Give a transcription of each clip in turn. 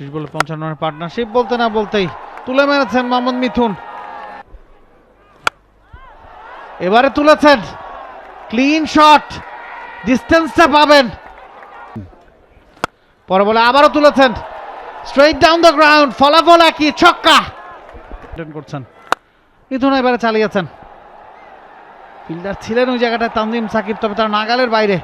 ত্রিশ বলে পঞ্চান্ন রানের পার্টনারশিপ বলতে না বলতেই তুলে মেরেছেন মোহাম্মদ মিথুন। এবারে তুলেছেন ক্লিন শট ডিস্টেন্সটা পাবেন। পরে বলে আবারও তুলেছেন স্ট্রেইট ডাউন দ্য গ্রাউন্ড ফলাফল একই, ছক্কা। করছেন। মিথুন এবারে চালিয়েছেন। ফিল্ডার ছিলেন ওই জায়গাটায়, তানজিম সাকিব, তবে তার নাগালের বাইরে।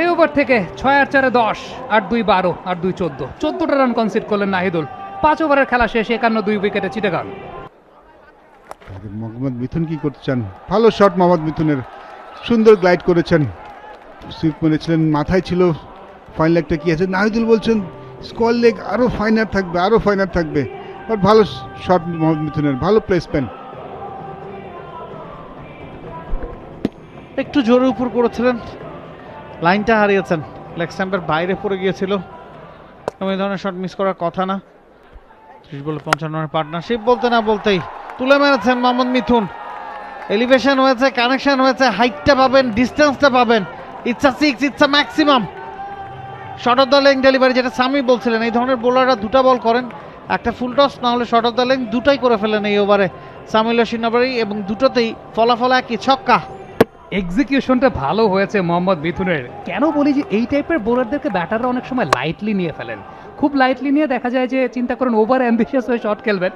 এই ওভার থেকে ছয় আর চারে দশ আর দুই বারো আর দুই চোদ্দ। চোদ্দটা রান কনসিড করলেন নাহিদুল। পাঁচ ওভারের খেলা শেষ একান্ন দুই উইকেটে চিটাগাং। মোহাম্মদ মিথুন কি করতে চান? ভালো শট মোহাম্মদ মিথুনের। সুন্দর গ্লাইড করেছেন। সুইপ মেরেছিলেন। মাথায় ছিল ফাইন লেগটা কি আছে? নাহিদুল বলছেন স্কোয়ার লেগ আরও ফাইনার থাকবে আরও ফাইনার থাকবে। বাট ভালো শট মোহাম্মদ মিথুনের। ভালো প্লেসমেন্ট একটু জোরে উপর করেছিলেন। লাইনটা হারিয়েছেন। লেগ স্ট্যাম্পের বাইরে পড়ে গিয়েছিল। এবং এই ধরনের শট মিস করার কথা না। ত্রিশ বলে পঞ্চান্ন পার্টনারশিপ বলতে না বলতেই তুলে মেরেছেন মোহাম্মদ মিথুন। এলিভেশন হয়েছে কানেকশন হয়েছে হাইটটা পাবেন ডিস্টেন্সটা পাবেন। ইচ্ছা সিক্স ইচ্ছা maximum short of the length delivery যেটা সামি বলছিলেন, এই ধরনের বোলাররা দুটো বল করেন। একটা ফুল টস না হলে শর্ট অফ দ্য লেং দুটাই করে ফেলেন এই ওভারে সামিল সিনাবারি এবং দুটোতেই ফলাফল একই, ছক্কা। এক্সিকিউশনটা ভালো হয়েছে মোহাম্মদ মিথুনের। কেন বলি যে এই টাইপের বোলারদেরকে ব্যাটাররা অনেক সময় লাইটলি নিয়ে ফেলেন। খুব লাইটলি নিয়ে দেখা যায় যে চিন্তা করেন ওভার অ্যাম্বিশিয়াস হয়ে শট খেলবেন।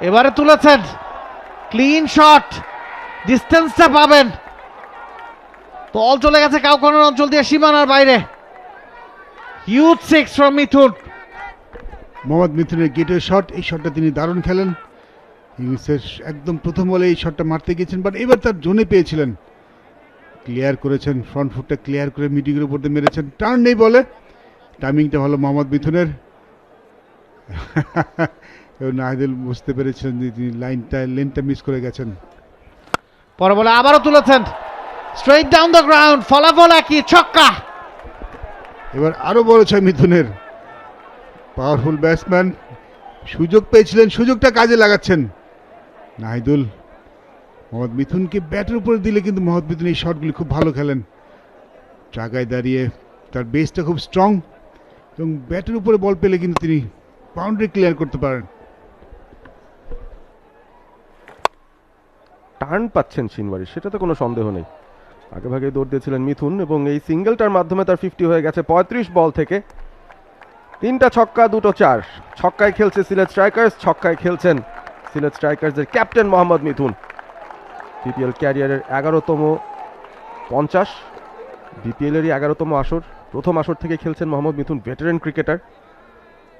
এবারে তুলেছেন। ক্লিন শট ডিস্টেন্সটা পাবেন। বল চলে গেছে কাউকনের অঞ্চল দিয়ে সীমানার বাইরে। Huge six from Mithun Mohammad মিথুনের গেটের শট এই শটটা তিনি দারুণ খেলেন। ইংলিশের একদম প্রথম বলে এই শটটা মারতে গিয়েছেন বাট এবার তার জোনে পেয়েছিলেন। ক্লিয়ার করেছেন ফ্রন্ট ফুটটা ক্লিয়ার করে মিডিংয়ের উপর দিয়ে মেরেছেন। টার্ন নেই বলে টাইমিংটা ভালো মোহাম্মদ মিথুনের। এবং নাহিদুল বুঝতে পেরেছিলেন যে তিনি লাইনটা লেনটা মিস করে গেছেন। পরে বলে আবারও তুলেছেন। স্ট্রেইট ডাউন দ্য গ্রাউন্ড ফলাফল একই ছক্কা। এবার আরও বড় ছয় মিথুনের। পাওয়ারফুল ব্যাটসম্যান সুযোগ পেয়েছিলেন সুযোগটা কাজে লাগাচ্ছেন। নাহিদুল, মোহাম্মদ মিথুনকে ব্যাটের উপরে দিলে কিন্তু মোহাম্মদ মিথুন এই শটগুলি খুব ভালো খেলেন। জায়গায় দাঁড়িয়ে তার বেসটা খুব স্ট্রং এবং ব্যাটের উপরে বল পেলে কিন্তু তিনি বাউন্ডারি ক্লিয়ার করতে পারেন। টার্ন পাচ্ছেন সিনবাড়ি সেটাতে কোনো সন্দেহ নেই। আগে ভাগে দৌড় দিয়েছিলেন মিথুন এবং এই সিঙ্গেলটার মাধ্যমে তার ফিফটি হয়ে গেছে পঁয়ত্রিশ বল থেকে। তিনটা ছক্কা, দুটো চার। ছক্কায় খেলছে সিলেট স্ট্রাইকার্স ছক্কায় খেলছেন সিলেট স্ট্রাইকার্সের ক্যাপ্টেন মোহাম্মদ মিথুন। বিপিএল ক্যারিয়ারের এগারোতম পঞ্চাশ, বিপিএলেরই এগারোতম আসর, প্রথম আসর থেকে খেলছেন মোহাম্মদ মিথুন ভেটারেন ক্রিকেটার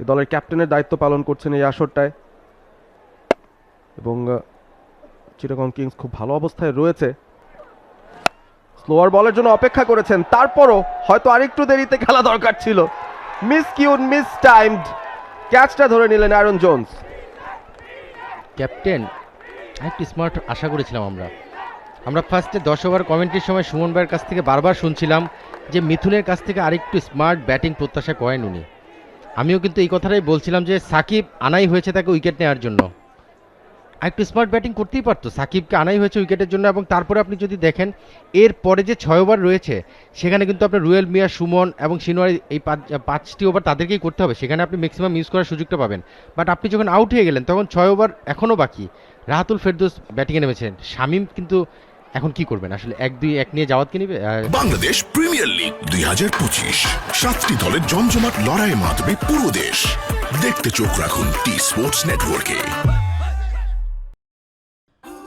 দলের ক্যাপ্টেনের দায়িত্ব পালন করছেন এই আসরটায়। এবং চিটাগং কিংস খুব ভালো অবস্থায় রয়েছে। স্লোয়ার বলের জন্য অপেক্ষা করেছেন। তারপরও হয়তো আরেকটু দেরিতে খেলা দরকার ছিল। মিস কিউন মিস টাইমড ক্যাচটা ধরে নিলেন অ্যারন জোন্স ক্যাপ্টেন একটু স্মার্ট আশা করেছিলাম আমরা। আমরা ফার্স্টে দশ ওভার কমেন্ট্রির সময় সুমন ভাইয়ের কাছ থেকে বারবার শুনছিলাম যে মিথুনের কাছ থেকে আরেকটু স্মার্ট ব্যাটিং প্রত্যাশা করেন উনি। আমিও কিন্তু এই কথাটাই বলছিলাম যে সাকিব আনাই হয়েছে তাকে উইকেট নেওয়ার জন্য। আরেকটু স্মার্ট ব্যাটিং করতেই পারতো। সাকিবকে আনাই হয়েছে উইকেটের জন্য এবং তারপরে আপনি যদি দেখেন, এর পরে যে ছয় ওভার রয়েছে, সেখানে কিন্তু আপনার রুয়েল মিয়া, সুমন এবং সিনোয়ারি এই পাঁচটি ওভার তাদেরকেই করতে হবে। সেখানে আপনি ম্যাক্সিমাম ইউজ করার সুযোগটা পাবেন। বাট আপনি যখন আউট হয়ে গেলেন, তখন ছয় ওভার এখনও বাকি। রাহাতুল ফেরদৌস ব্যাটিংয়ে নেমেছেন। শামিম কিন্তু এখন কি করবেন? আসলে এক, দুই, এক নিয়ে যাওয়াত কি নিবে? বাংলাদেশ প্রিমিয়ার লিগ দুই হাজার পঁচিশ। সাতটি দলের জমজমাট লড়াইয়ের মাধ্যমে পুরো দেশ। দেখতে চোখ রাখুন টি স্পোর্টস নেটওয়ার্কে